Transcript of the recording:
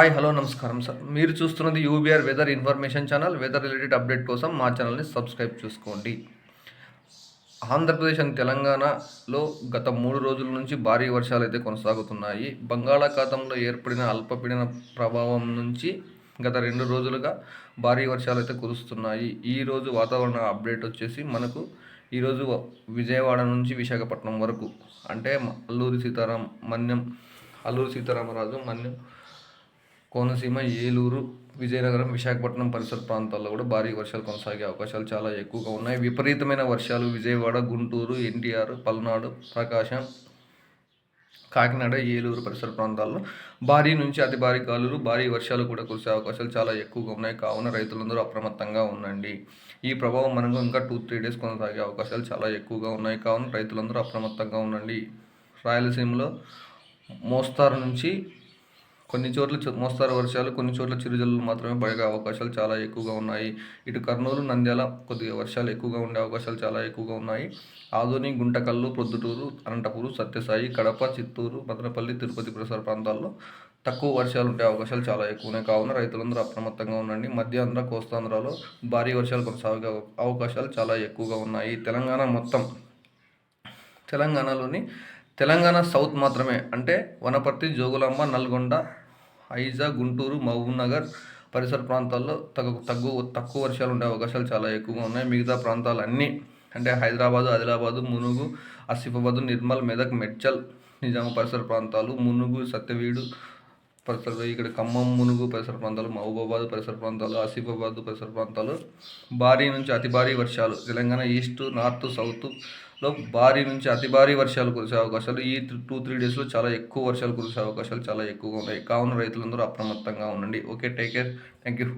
Hi hello నమస్కారం sir. మీరు చూస్తున్నది UBR weather information channel. Weather related update కోసం మా ఛానల్ని సబ్స్క్రైబ్ చేసుకోండి. ఆంధ్రప్రదేశ్ అండ్ తెలంగాణలో గత మూడు రోజుల నుంచి భారీ వర్షాలు అయితే కొనసాగుతున్నాయి. బంగాళాఖాతంలో ఏర్పడిన అల్పపీడన ప్రభావం నుంచి గత రెండు రోజులుగా భారీ వర్షాలు అయితే కురుస్తున్నాయి ఈరోజు వాతావరణ అప్డేట్ వచ్చేసి మనకు ఈరోజు విజయవాడ నుంచి విశాఖపట్నం వరకు అంటే అల్లూరి సీతారాం మన్యం అల్లూరి సీతారామరాజు మన్యం కోనసీమ ఏలూరు విజయనగరం విశాఖపట్నం పరిసర ప్రాంతాల్లో కూడా భారీ వర్షాలు కొనసాగే అవకాశాలు చాలా ఎక్కువగా ఉన్నాయి. విపరీతమైన వర్షాలు విజయవాడ గుంటూరు ఎన్టీఆర్ పల్నాడు ప్రకాశం కాకినాడ ఏలూరు పరిసర ప్రాంతాల్లో భారీ నుంచి అతి భారీ గాలులు భారీ వర్షాలు కూడా కురిసే అవకాశాలు చాలా ఎక్కువగా ఉన్నాయి. కావున రైతులందరూ అప్రమత్తంగా ఉండండి. ఈ ప్రభావం మనకు ఇంకా టూ త్రీ డేస్ కొనసాగే అవకాశాలు చాలా ఎక్కువగా ఉన్నాయి. కావున రైతులందరూ అప్రమత్తంగా ఉండండి. రాయలసీమలో మోస్తారు నుంచి కొన్ని చోట్ల మోస్తారు వర్షాలు కొన్ని చోట్ల చిరుజల్లులు మాత్రమే పడే అవకాశాలు చాలా ఎక్కువగా ఉన్నాయి. ఇటు కర్నూలు నంద్యాల కొద్దిగా వర్షాలు ఎక్కువగా ఉండే అవకాశాలు చాలా ఎక్కువగా ఉన్నాయి. ఆదోని గుంటకల్లు ప్రొద్దుటూరు అనంతపూరు సత్యసాయి కడప చిత్తూరు మదనపల్లి తిరుపతి ప్రసార ప్రాంతాల్లో తక్కువ వర్షాలు ఉండే అవకాశాలు చాలా ఎక్కువ ఉన్నాయి. కావున రైతులందరూ అప్రమత్తంగా ఉండండి. మధ్యాంధ్ర కోస్తాంధ్రలో భారీ వర్షాలు కొనసాగే అవకాశాలు చాలా ఎక్కువగా ఉన్నాయి. తెలంగాణ మొత్తం తెలంగాణలోని తెలంగాణ సౌత్ మాత్రమే. అంటే వనపర్తి జోగులాంబ నల్గొండ ఐజా గుంటూరు మహబూబ్ నగర్ పరిసర ప్రాంతాల్లో తగ్గు తగ్గు తక్కువ వర్షాలు ఉండే అవకాశాలు చాలా ఎక్కువగా ఉన్నాయి. మిగతా ప్రాంతాలు అన్నీ అంటే హైదరాబాదు ఆదిలాబాదు మునుగు ఆసిఫాబాదు నిర్మల్ మెదక్ మెడ్చల్ నిజాం పరిసర ప్రాంతాలు మునుగు సత్యవీడు పరిసర ఇక్కడ ఖమ్మం మునుగు పరిసర ప్రాంతాలు మహబూబాబాద్ పరిసర ప్రాంతాలు ఆసిఫాబాద్ పరిసర ప్రాంతాలు భారీ నుంచి అతి భారీ వర్షాలు తెలంగాణ ఈస్ట్ నార్త్ సౌత్ లో భారీ నుంచి అతి భారీ వర్షాలు కురిసే అవకాశాలు ఈ టూ త్రీ డేస్లో చాలా ఎక్కువ వర్షాలు కురిసే అవకాశాలు చాలా ఎక్కువగా ఉన్నాయి. కావున రైతులందరూ అప్రమత్తంగా ఉండండి. Okay take care. Thank you